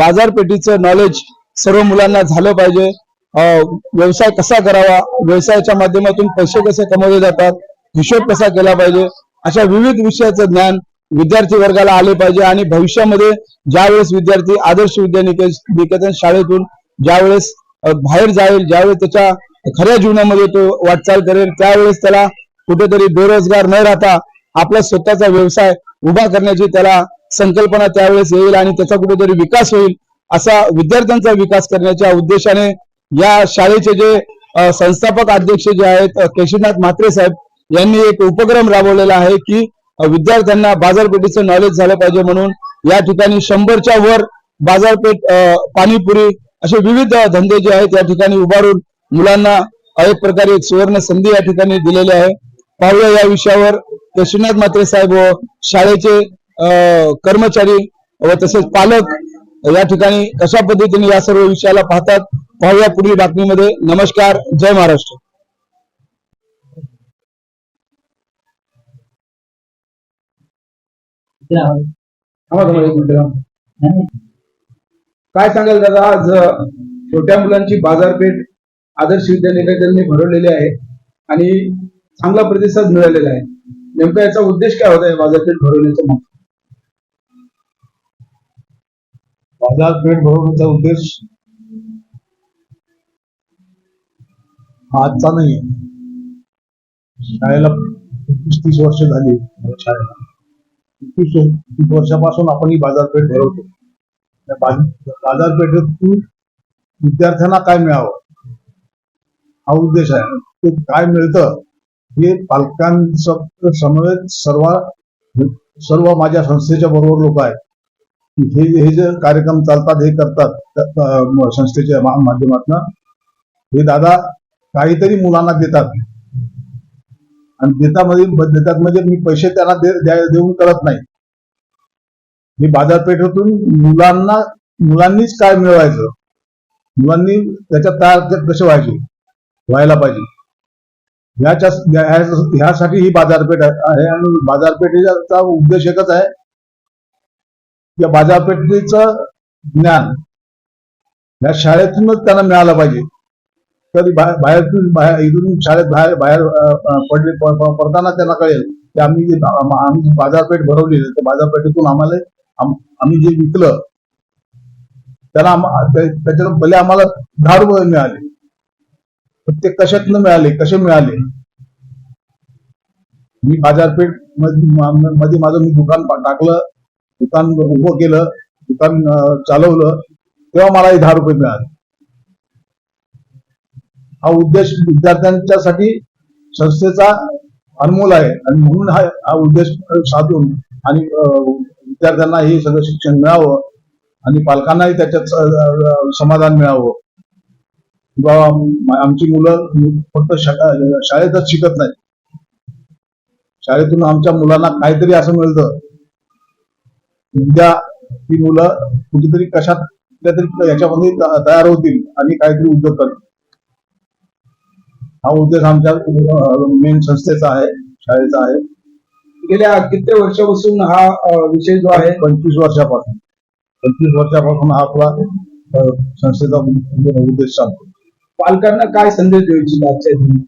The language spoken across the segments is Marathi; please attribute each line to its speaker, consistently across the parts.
Speaker 1: बाजारपेठेचं नॉलेज सर्व मुलांना झालं पाहिजे. व्यवसाय कसा करावा? व्यवसायाच्या माध्यमातून पैसे कसे कमवले जातात? हिशोब कसा केला पाहिजे? अशा विविध विषयाचं ज्ञान विद्यार्थी वर्गाला आले पाहिजे आणि भविष्यामध्ये ज्यावेळेस विद्यार्थी आदर्श विद्या निकेतन शाळेतून ज्यावेळेस बाहेर जाईल ज्यावेळेस त्याच्या खऱ्या जीवनामध्ये तो वाटचाल करेल त्यावेळेस त्याला कुठेतरी बेरोजगार न राहता आपला स्वतःचा व्यवसाय उभा करण्याची त्याला संकल्पना त्यावेळेस येईल आणि त्याचा कुठेतरी विकास होईल असा विद्यार्थ्यांचा विकास करण्याच्या उद्देशाने या शाळेचे जे संस्थापक अध्यक्ष जे आहेत अ, केशवनाथ म्हात्रे साहेब यांनी एक उपक्रम राबवलेला आहे की विद्यार्थ्यांना बाजारपेठेचं नॉलेज झालं पाहिजे म्हणून या ठिकाणी शंभरच्या वर बाजारपेठ पाणीपुरी असे विविध धंदे जे आहेत या ठिकाणी उभारून मुलांना एक प्रकारे एक सुवर्ण संधी या ठिकाणी दिलेली आहे. पाहूया या विषयावर केशवनाथ म्हात्रे साहेब व शाळेचे कर्मचारी व तसेच पालक या ठिकाणी कशा पद्धतीने या सर्व विषयाला पाहतात पाहूया पुढील बातमीमध्ये. नमस्कार. जय महाराष्ट्र. काय सांगाल दादा आज छोट्या मुलांची बाजारपेठ आदर्श विद्यानिकेतनने भरवलेली आहे आणि चांगला प्रतिसाद मिळालेला आहे. नेमका याचा उद्देश काय होता बाजारपेठ भरवण्याचा मग
Speaker 2: बाजारपेठ भरवण्याचा उद्देश हा आजचा नाही. शाळेला एकवीस तीस वर्ष झाली. शाळेला. एकवीस तीस वर्षापासून आपण ही बाजारपेठ भरवतो. त्या बाजारपेठेतून विद्यार्थ्यांना काय मिळावं? हा उद्देश आहे. ते काय मिळतं? हे पालकांचं समवेत सर्व सर्व माझ्या संस्थेच्या बरोबर लोक आहेत. हे हे जे कार्यक्रम चालतात हे करतात संस्थेच्या माध्यमातून हे दादा काहीतरी मुलांना देतात. आणि देतामध्ये म्हणजे, देतात म्हणजे मी पैसे त्यांना दे- देऊन करत नाही. मी बाजारपेठेतून मुलांना मुलांनीच काय मिळवायचं? मुलांनी त्याच्या तयार कसे व्हायचे? व्हायला पाहिजे. ह्याच्या ह्यासाठी ही बाजारपेठ आहे आणि बाजारपेठेचा उद्देश एकच आहे या बाजारपेठेचं ज्ञान या शाळेतूनच त्यांना मिळालं पाहिजे. कधी बाहेरतून बाहेर इथून शाळेत बाहेर बाहेर पडले पडताना त्यांना कळेल की आम्ही जे आम्ही जी बाजारपेठ भरवली त्या बाजारपेठेतून आम्हाला आम्ही जे विकलं त्याला त्याच्यातून भले आम्हाला दहा रुपये मिळाले. पण ते कशातनं मिळाले कसे मिळाले? मी बाजारपेठमध्ये मध्ये माझं मी दुकान टाकलं. दुकान उभं केलं दुकान चालवलं तेव्हा मला दहा रुपये मिळाले. हा उद्देश विद्यार्थ्यांच्यासाठी संस्थेचा अनमोल आहे आणि म्हणून हा हा उद्देश साधून आणि विद्यार्थ्यांना हे सगळं शिक्षण मिळावं आणि पालकांनाही त्याच्यात समाधान मिळावं. बाबा आमची मुलं फक्त शाळेतच शिकत नाही शाळेतून आमच्या मुलांना काहीतरी असं मिळतं. उद्या ती मुलं कुठेतरी कशात कुठल्यातरी याच्यामध्ये तयार होतील आणि काहीतरी उद्योग करतील हा उद्देश आमच्या मेन संस्थेचा आहे शाळेचा आहे.
Speaker 1: गेल्या कित्येक वर्षापासून हा विषय जो आहे
Speaker 2: पंचवीस वर्षापासून. पंचवीस वर्षापासून हा आपला संस्थेचा उद्देश चालतो.
Speaker 1: पालकांना काय संदेश दिनी?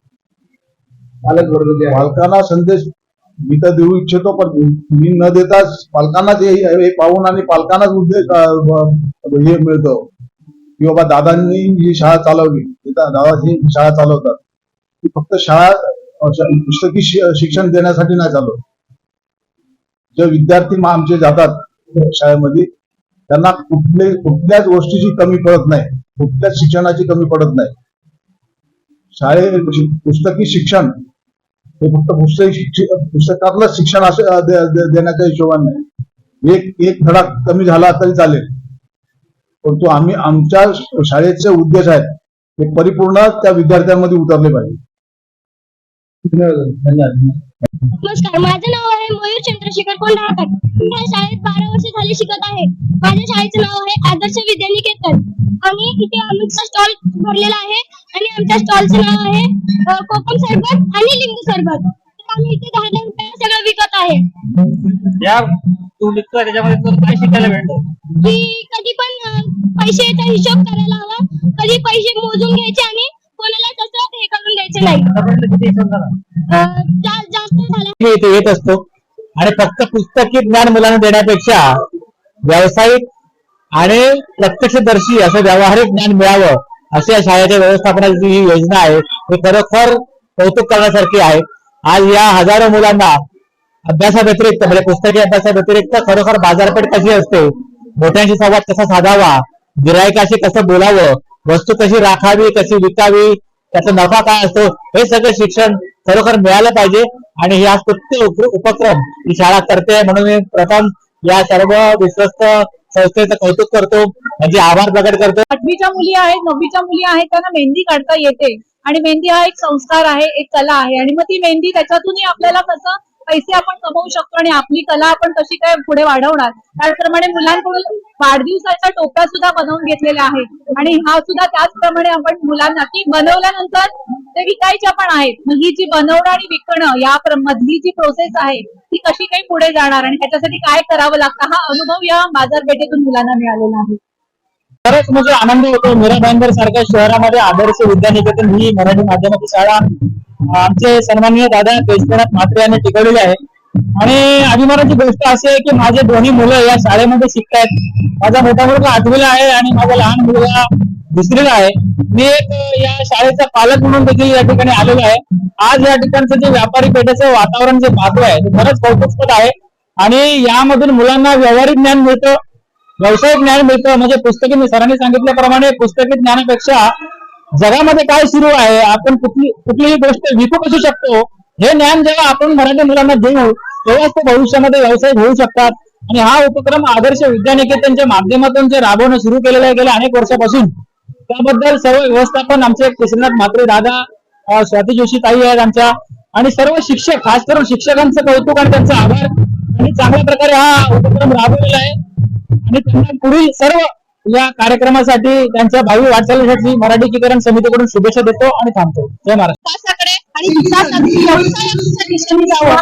Speaker 1: पालक वर्ग
Speaker 2: पालकांना संदेश मी तर देऊ इच्छितो पण मी न देताच पालकांनाच हे पाहून आणि पालकांनाच उद्देश हे मिळतो. की बाबा दादांनी ही शाळा चालवली. दादा ही शाळा चालवतात. ती फक्त शाळा पुस्तकी शिक्षण देण्यासाठी नाही चालवत. जे विद्यार्थी मा- आमचे जातात शाळेमध्ये त्यांना कुठले कुठल्याच गोष्टीची कमी पडत नाही. कुठल्याच शिक्षणाची कमी पडत नाही. शाळे पुस्तकी शिक्षण हे फक्त पुस्तक पुस्तकातलं शिक्षण असं देण्याच्या हिशोबाने नाही. एक एक धडा कमी झाला तरी चालेल. परंतु आम्ही आमच्या शाळेचे उद्देश आहेत ते परिपूर्ण त्या विद्यार्थ्यांमध्ये उतरले पाहिजे.
Speaker 1: धन्यवाद
Speaker 3: नमस्कार माझं नाव आहे मयूर चंद्रशेखर कोंढाळकर. मी या शाळेत बारा वर्ष झाली शिकत आहे. माझ्या शाळेचं नाव आहे आदर्श विद्यानिकेतन. आणि इथे आमचा स्टॉल भरलेला आहे आणि आमच्या स्टॉलचं नाव आहे अ, कोकम सरबत आणि लिंबू सरबत. तर आम्ही इथे दहा दहा रुपये सगळं विकत आहे.
Speaker 4: या तू लिखतोय त्याच्यामध्ये तुला काय शिकायला भेटतं
Speaker 3: की कधी पण अं, पैशाचा हिशोब करायला हवा. कधी पैसे मोजून घ्यायचे आणि कोणाला तसं हे करून द्यायचे नाही.
Speaker 4: आतापर्यंत किती हिशोब झाला
Speaker 3: अं, जा- जास्त झाला.
Speaker 5: मी इथे येत असतो. आणि फक्त पुस्तकी ज्ञान मुलांना देण्यापेक्षा व्यावसायिक आणि प्रत्यक्षदर्शी असं व्यावहारिक ज्ञान मिळावं अशी या शाळेच्या व्यवस्थापनाची जी योजना आहे. ही खरोखर कौतुक करण्यासारखी आहे. आज या हजारो मुलांना अभ्यासाव्यतिरिक्त म्हणजे पुस्तकी अभ्यासाव्यतिरिक्त खरोखर बाजारपेठ कशी असते? मोठ्यांशी संवाद कसा साधावा? गिरायकाशी कसं बोलावं? वस्तू कशी राखावी कशी विकावी त्याचा नफा काय असतो हे सगळं शिक्षण खरोखर मिळालं पाहिजे. आणि हे आज उपक्रम ही शाळा करते म्हणून मी प्रथम या सर्व विश्वस्त संस्थेचं कौतुक करतो. म्हणजे आभार प्रकट करतो.
Speaker 6: आठवीच्या मुली आहेत नववीच्या मुली आहेत त्यांना मेहंदी काढता येते. आणि मेहंदी हा एक संस्कार आहे एक कला आहे. आणि मग ती मेहंदी त्याच्यातूनही आपल्याला कसं पैसे आपण कमवू शकतो आणि आपली कला आपण कशी काय पुढे वाढवणार? त्याचप्रमाणे मुलांकडून वाढदिवसाच्या टोप्या सुद्धा बनवून घेतलेल्या आहेत. आणि हा सुद्धा त्याचप्रमाणे आपण मुलांना ती बनवल्यानंतर ते विकायच्या पण आहेत. मग ही जी बनवणं आणि विकणं या मधली जी प्रोसेस आहे ती कशी काही पुढे जाणार आणि त्याच्यासाठी काय करावं लागतं हा अनुभव या बाजारपेठेतून मुलांना मिळालेला आहे.
Speaker 5: खरंच म्हणजे आनंद होतो. मीरा भाईंदर सारख्या शहरामध्ये आदर्श विद्यानिकेतन ही मराठी माध्यमाची शाळा आमचे सन्माननीय दादा केशवनाथ म्हात्रे यांनी टिकवलेले आहे. आणि अभिमानाची गोष्ट अशी आहे की माझे दोन्ही मुलं या शाळेमध्ये शिकतायत. माझा मोठा मुलगा आठवीला आहे आणि माझा लहान मुलगा दुसरीला आहे. मी एक या शाळेचा पालक म्हणून देखील या ठिकाणी आलेलो आहे. आज या ठिकाणचं जे व्यापारी पेठेचं वातावरण जे पाहतोय ते खरंच कौतुकस्पद आहे. आणि यामधून मुलांना व्यावहारिक ज्ञान मिळतं व्यावसायिक ज्ञान मिळतं. म्हणजे पुस्तकी मी सरांनी सांगितल्याप्रमाणे पुस्तकी ज्ञानापेक्षा जगामध्ये काय सुरू आहे आपण कुठली कुठलीही गोष्ट विकू असू शकतो हे ज्ञान जेव्हा आपण मराठी मुलांना देऊ तेव्हाच ते भविष्यामध्ये व्यावसायिक होऊ शकतात. आणि हा उपक्रम आदर्श विद्यानिकेतनच्या माध्यमातून जे राबवणं सुरू केलेलं आहे गेल्या अनेक वर्षापासून त्याबद्दल सर्व व्यवस्थापन आमचे कृष्णनाथ म्हात्रे दादा स्वाती जोशी ताई आहेत आमच्या. आणि सर्व शिक्षक खास करून शिक्षकांचं कौतुक आणि त्यांचा आभार. आणि चांगल्या प्रकारे हा उपक्रम राबवलेला आहे. आणि त्यांना पुढील सर्व या कार्यक्रमासाठी त्यांच्या भावी वाटचालीसाठी मराठीकरण समितीकडून शुभेच्छा देतो आणि थांबतो. जय महाराष्ट्र.
Speaker 3: आणि जावं.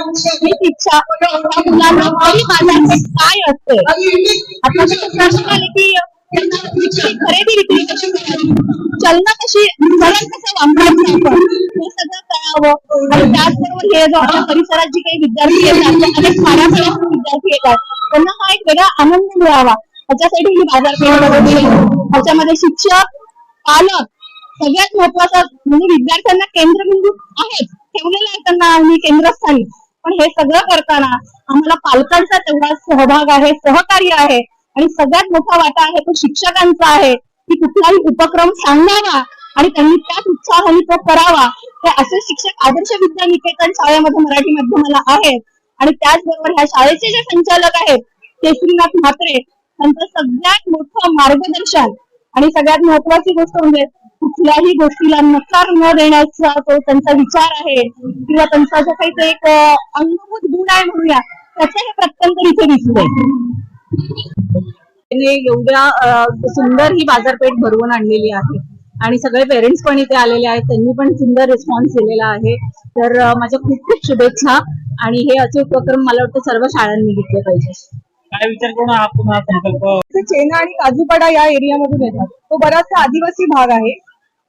Speaker 3: इच्छा काय असते? आता खरेदी विक्री कशी चलना कशी चलन कसं वापरायचं आपण? हे सगळं कळावं. आणि त्याचबरोबर हे जो आपल्या परिसरात काही विद्यार्थी येतात अनेक विद्यार्थी येतात त्यांना हा एक वेगळा आनंद मिळावा. त्याच्यासाठी ही बाजारपेठ बनवली शिक्षक पालक सगळ्यात महत्वाचं म्हणजे विद्यार्थ्यांना केंद्रबिंदू आहेत. ठेवलेलं आहे त्यांना आम्ही केंद्रस्थानी. पण हे सगळं करताना आम्हाला पालकांचा तेवढा सहभाग आहे सहकार्य आहे. आणि सगळ्यात मोठा वाटा आहे तो शिक्षकांचा आहे. की कुठलाही उपक्रम सांगावा आणि त्यांनी त्याच उत्साहाने तो करावा. हे असे शिक्षक आदर्श विद्यानिकेतन शाळेमध्ये मराठी माध्यमाला आहेत. आणि त्याचबरोबर ह्या शाळेचे जे संचालक आहेत केसरीनाथ म्हात्रे त्यांचं सगळ्यात मोठं मार्गदर्शन आणि सगळ्यात महत्वाची गोष्ट म्हणजे कुठल्याही गोष्टीला नकार न देण्याचा तो त्यांचा विचार आहे किंवा त्यांचा जो काही तो एक अंगभूत गुण आहे म्हणूया त्याचं हे प्रत्यंतर इथे दिसतंय.
Speaker 6: त्यांनी एवढ्या सुंदर ही बाजारपेठ भरवून आणलेली आहे. आणि सगळे पेरेंट्स पण इथे आलेले आहेत. त्यांनी पण सुंदर रिस्पॉन्स दिलेला आहे. तर माझ्या खूप खूप शुभेच्छा. आणि हे असे उपक्रम मला वाटतं सर्व शाळांनी घेतले पाहिजे.
Speaker 4: काय विचार करून हा पुन्हा संकल्प.
Speaker 7: चेना आणि काजूपाडा या एरियामधून येतात. तो बराचसा आदिवासी भाग आहे.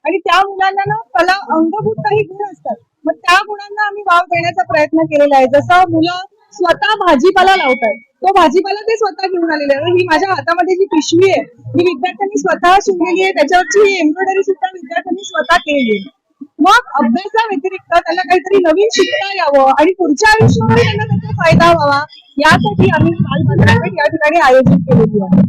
Speaker 7: आणि त्या मुलांना ना कला अंगभूत काही गुण असतात. मग त्या गुणांना आम्ही वाव देण्याचा प्रयत्न केलेला आहे. जसं मुलं स्वतः भाजीपाला लावतात तो भाजीपाला ते स्वतः घेऊन आलेले आहे ही माझ्या हातामध्ये जी पिशवी आहे ही विद्यार्थ्यांनी स्वतः शिवलेली आहे त्याच्यावरची एम्ब्रॉयडरी सुद्धा विद्यार्थ्यांनी स्वतः केली आहे. मग अभ्यासा व्यतिरिक्त त्यांना काहीतरी नवीन शिकता यावं आणि पुढच्या आयुष्यामध्ये त्यांना त्याचा फ़ायदा व्हावा यासाठी आम्ही बालबाजारपेठ या ठिकाणी आयोजित केलेली आहे.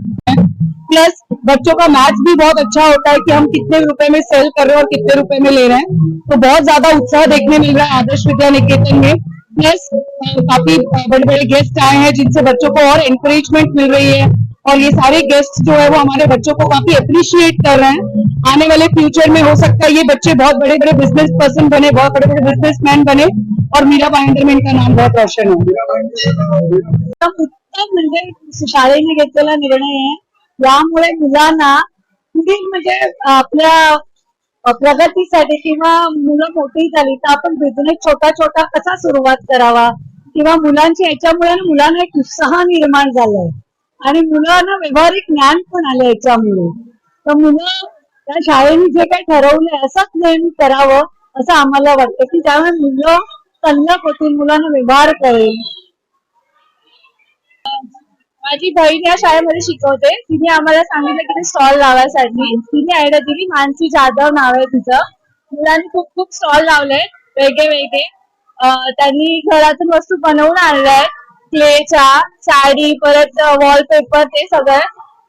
Speaker 8: प्लस बच्चों का मैथ्स भी बहुत अच्छा होता है कि हम कितने रुपए में सेल कर रहे हैं और कितने रुपए में ले रहे हैं। तो बहुत ज़्यादा उत्साह देखने मिल रहा है आदर्श विद्या निकेतन में। प्लस काफ़ी बड़े बड़े गेस्ट आए हैं जिनसे बच्चों को और एनकरेजमेंट मिल रही है। और ये सारे गेस्ट जो है वो हमारे बच्चों को काफी अप्रिशिएट कर रहे हैं। आने वाले फ्यूचर में हो सकता है ये बच्चे बहुत बड़े बड़े बिजनेस पर्सन बने बहुत बड़े बड़े बिजनेसमैन बने और मीरा भाईंदर में इनका नाम बहुत रोशन हो।
Speaker 6: उत्तम म्हणजे शाळेने घेतलेला निर्णय आहे यामुळे मुलांना पुढील म्हणजे आपल्या प्रगतीसाठी किंवा मुलं मोठी झाली तर आपण बिझनेस छोटा छोटा कसा सुरुवात करावा? किंवा मुलांची याच्यामुळे मुलांना एक उत्साह निर्माण झालाय. आणि मुलांना व्यवहारिक ज्ञान पण आलं याच्यामुळे. तर मुलं त्या शाळेने जे काही ठरवलंय असंच नेहमी करावं असं आम्हाला वाटतं की त्यामुळे मुलं तल्लक होतील मुलांना व्यवहार करेल. माझी बहीण या शाळेमध्ये शिकवते. तिने आम्हाला सांगितलं की स्टॉल लावायसाठी. तिने आयडिया दिली मानसी जाधव नाव आहे तिचं. मुलांनी खूप खूप स्टॉल लावले वेगळे वेगळे. त्यांनी घरातून वस्तू बनवून आणल्याय क्लेच्या साडी परत वॉलपेपर ते सगळं.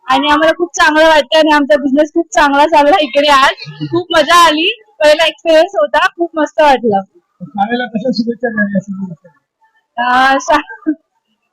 Speaker 6: आणि आम्हाला खूप चांगलं वाटतं आणि आमचा बिझनेस खूप चांगला चालला इकडे आज खूप मजा आली. पहिला एक्सपिरियन्स होता. खूप मस्त वाटलं? अं,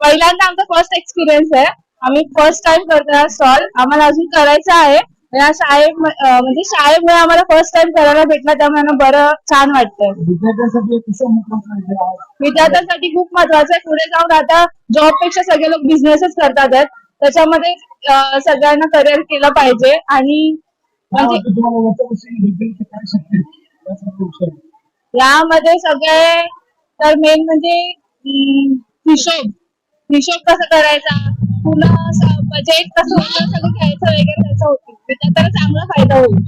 Speaker 6: पहिल्यांदा आमचा फर्स्ट एक्सपिरियन्स आहे. आम्ही फर्स्ट टाइम करतोय स्टॉल आम्हाला अजून करायचं आहे. या शाळे म्हणजे शाळेमुळे आम्हाला फर्स्ट टाइम करायला भेटला त्यामुळे बरं छान वाटतंय.
Speaker 1: विद्यार्थ्यांसाठी कसं महत्वाचं आहे. जे आज
Speaker 6: विद्यार्थ्यांसाठी खूप महत्वाचं आहे. पुढे जाऊन आता जॉबपेक्षा सगळे लोक बिझनेसच करतात. आहेत त्याच्यामध्ये अं, सगळ्यांना करिअर केलं पाहिजे आणि
Speaker 1: काय
Speaker 6: म्हणजे
Speaker 1: वाटतं तुम्हाला याच्याविषयी विद्यार्थी काय शिकतील यासारखे विषय
Speaker 6: यामध्ये सगळे तर मेन म्हणजे हिशोब. हिशोब कसा करायचा? पुन्हा बजेट कसं होतं सगळं घ्यायचं वगैरे त्याचं होतं. त्याचा चांगला फायदा होईल.